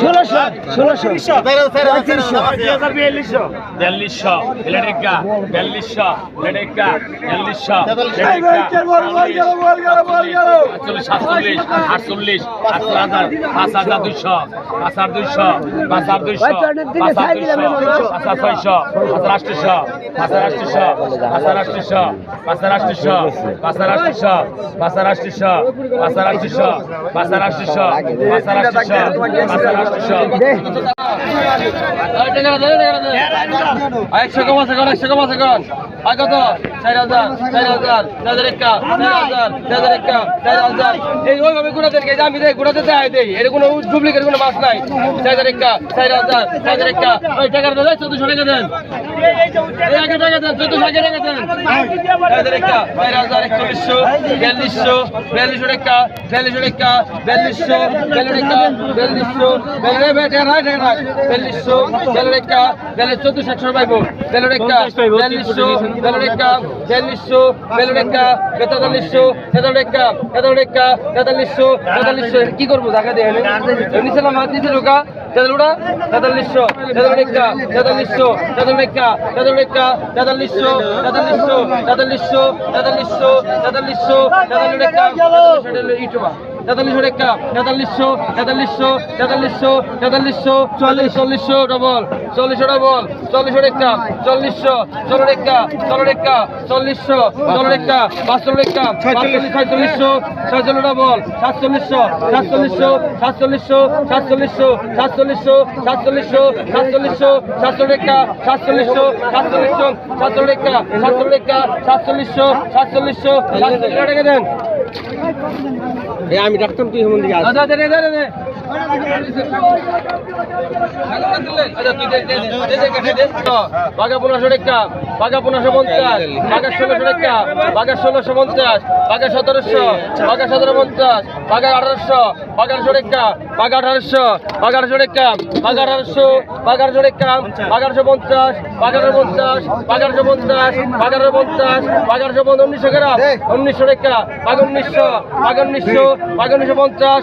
ষোলোশো ষোলোশো বিয়াল্লিশশো লেডেকা বিয়াল্লিশশো লেডেকা বিয়াল্লিশশো আটচল্লিশ সাতচল্লিশ আটচল্লিশ আটচল্লিশ হাজার পাঁচ হাজার দুইশো পাঁচ হাজার দুইশো পাঁচ হাজার দুইশো পাঁচ হাজার দুইশো পাঁচ হাজার ছয়শো পাঁচ হাজার আটশোশো পাঁচ হাজার আটশোশো পাঁচ হাজার আটশোশো পাঁচ হাজার আটশোশো পাঁচ হাজার আটশোশো পাঁচ হাজার আটশোশো পাঁচ হাজার আটশোশো পাঁচ হাজার আটশোশো পাঁচ হাজার আটশোশো একশো কম আছে কোন একশো কম আছে কোন আর কত বিয়াল্লিশশো বিয়াল্লিশশো বিয়াল্লিশশো বেল্লিশশো বেলের বেটে রাখ রাখ বেল্লিশশো বেলের একটা বেলের চোদ্দশো একশো পাইব বেলের একটা বেল্লিশশো বেলের একটা বেল্লিশশো বেলের একটা তেতাল্লিশশো তেতাল একটা তেতাল একটা তেতাল্লিশশো তেতাল্লিশশো কি করব নিচে না মাছ নিচে ঢোকা তেতালুটা তেতাল্লিশশো তেতাল একটা তেতাল্লিশশো তেতাল একটা তেতাল তেতাল্লিশশো তেতাল্লিশশো তেতাল্লিশশো তেতাল্লিশশো তেতাল্লিশশো তেতাল একটা তেতাল্লিশশো টাকা তেতাল্লিশশো তেতাল্লিশশো তেতাল্লিশশো তেতাল্লিশশো চল্লিশ চল্লিশশো ডবল চল্লিশশো ডবল চল্লিশশো টাকা চল্লিশশো চল্লিশ টাকা চল্লিশ টাকা চল্লিশশো চল্লিশ টাকা পাঁচচল্লিশ টাকা পাঁচচল্লিশ ছয়চল্লিশশো ছয়চল্লিশ ডবল সাতচল্লিশশো সাতচল্লিশশো সাতচল্লিশশো সাতচল্লিশশো সাতচল্লিশশো সাতচল্লিশশো সাতচল্লিশশো সাতচল্লিশ টাকা সাতচল্লিশশো সাতচল্লিশশো সাতচল্লিশ টাকা সাতচল্লিশ টাকা সাতচল্লিশশো সাতচল্লিশশো সাতচল্লিশ টাকা দেন আমি ডাক্তার তুই হেমন দিকে বাঘা পনেরোশো টাকা বাঘা পনেরোশো পঞ্চাশ, বাঘা ষোলোশো টাকা বাঘা ষোলোশো পঞ্চাশ, বাঘা সতেরোশো, বাঘা সতেরো পঞ্চাশ, বাঘা আঠারোশো বাঘা আঠারোশো টাকা বাঘা আঠারোশো বাঘা আঠারোশো টাকা বাঘা আঠারোশো বাঘা আঠারোশো টাকা বাঘা পঞ্চাশ বাজারের পঞ্চাশ বাজারশো পঞ্চাশ বাজারের পঞ্চাশ বাজারশো পঞ্চাশ উনিশশো গ্রাম উনিশশো রেখা বাগ উনিশশো বাগ উনিশশো বাগ উনিশশো পঞ্চাশ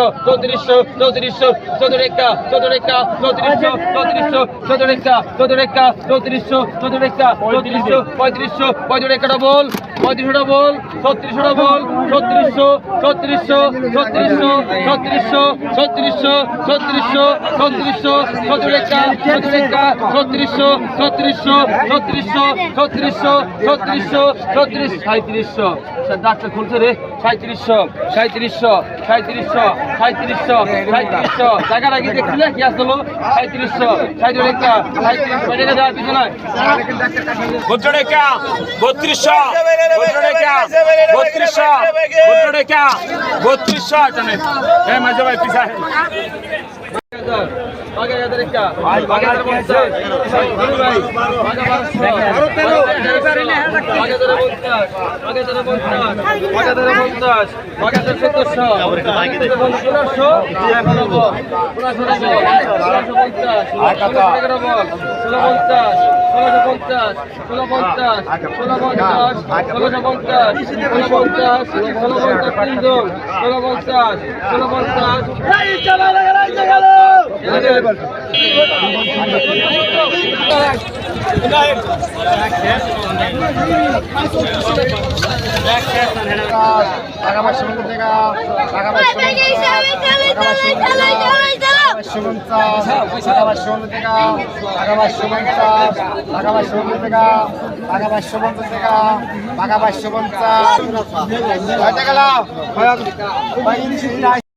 চৌত্রিশশো চৌত্রিশশো চৌত্রিশশো চৌত্রিশটা চৌত্রিশটা চৌত্রিশশো চৌত্রিশশো চৌত্রিশটা চৌত্রিশটা চৌত্রিশশো চৌত্রিশটা চৌত্রিশশো পঁয়ত্রিশশো পঁয়ত্রিশটা বল পঁয়ত্রিশটা বল ছত্রিশটা বল ছত্রিশশো ছত্রিশশো ছত্রিশশো ছত্রিশশো ছত্রিশশো ছত্রিশশো ছত্রিশশো চৌত্রিশটা চৌত্রিশটা ছত্রিশশো ছত্রিশশো ছত্রিশশো ছত্রিশশো ছত্রিশশো ছত্রিশ সাঁত্রিশশো ডাক্তার খুলছে রে সাঁত্রিশশো সাঁত্রিশশো সাঁত্রিশশো সাঁত্রিশশো সাঁত্রিশশো টাকাটা কি দেখছিলে? কি আসলো সাঁত্রিশশো সাঁত্রিশ টাকা সাঁত্রিশ কয় টাকা দেওয়ার পিছনে। বত্রিশশো। বত্রিশশো। বত্র টাকা বত্রিশশো টানে এ মাঝে ভাই পিছা ষোলো পঞ্চাশ ষোলো পঞ্চাশ ষোলো পঞ্চাশ টাকা